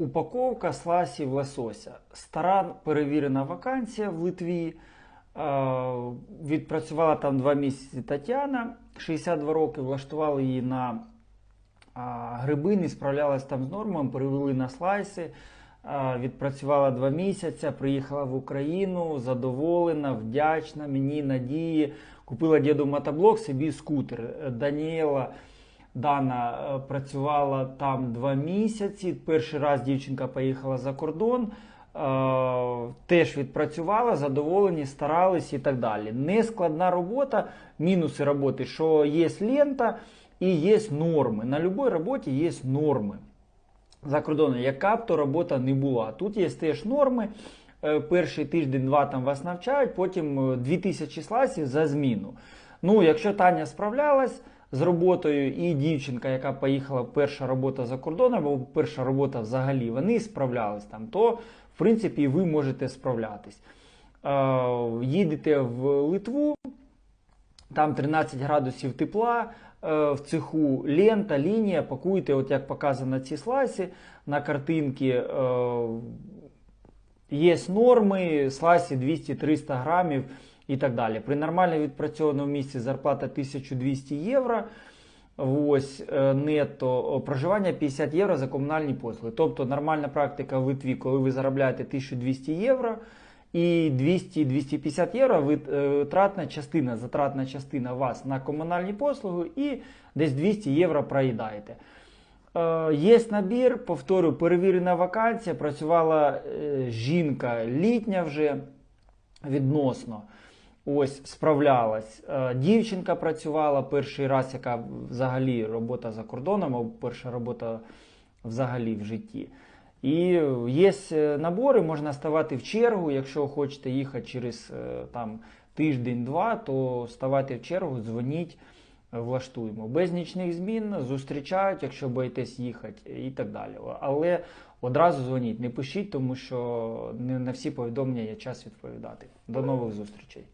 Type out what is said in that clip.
Упаковка сласів лосося. Стара перевірена вакансія в Литві. Е, Відпрацювала там два місяці Тетяна, 62 роки, влаштували її на а, гриби, справлялась там з нормами, перевели на слайси. Відпрацювала два місяці, приїхала в Україну, задоволена, вдячна мені, надії. Купила діду мотоблок, собі скутер. Е, Даніела Дана е, працювала там два місяці. Перший раз дівчинка поїхала за кордон. е, Теж відпрацювала, задоволені, старались і так далі. Нескладна робота, мінуси роботи, що є лента і є норми. На будь-якій роботі є норми за кордоном, яка б то робота не була. Тут є теж норми. Е, Перший тиждень-два там вас навчають, потім е, 2000 слайсів за зміну. Ну, якщо Таня справлялась з роботою, і дівчинка, яка поїхала перша робота за кордоном, або перша робота взагалі, вони справлялись там, то в принципі ви можете справлятись. Е, Їдете в Литву, там 13 градусів тепла, е, в цеху лента, лінія, пакуєте, от як показано на ці слайси, на картинки е, є норми, слайси 200-300 грамів і так далі. При нормально відпрацьованому місці зарплата 1200 євро. Ось е, нетто проживання 50 євро за комунальні послуги. Тобто нормальна практика в Литві, коли ви заробляєте 1200 євро і 200-250 євро витратна частина, затратна частина вас на комунальні послуги і десь 200 євро проїдаєте. Е, Є набір, повторю, перевірена вакансія, працювала е, жінка літня вже відносно. Ось справлялась. Е, Дівчинка працювала перший раз, яка взагалі робота за кордоном, або перша робота взагалі в житті. І є е, набори, можна ставати в чергу. Якщо хочете їхати через е, там, тиждень-два, то ставати в чергу, дзвоніть, влаштуємо. Без нічних змін зустрічають, якщо боїтесь їхати і так далі. Але одразу дзвоніть, не пишіть, тому що не на всі повідомлення є час відповідати. До нових зустрічей.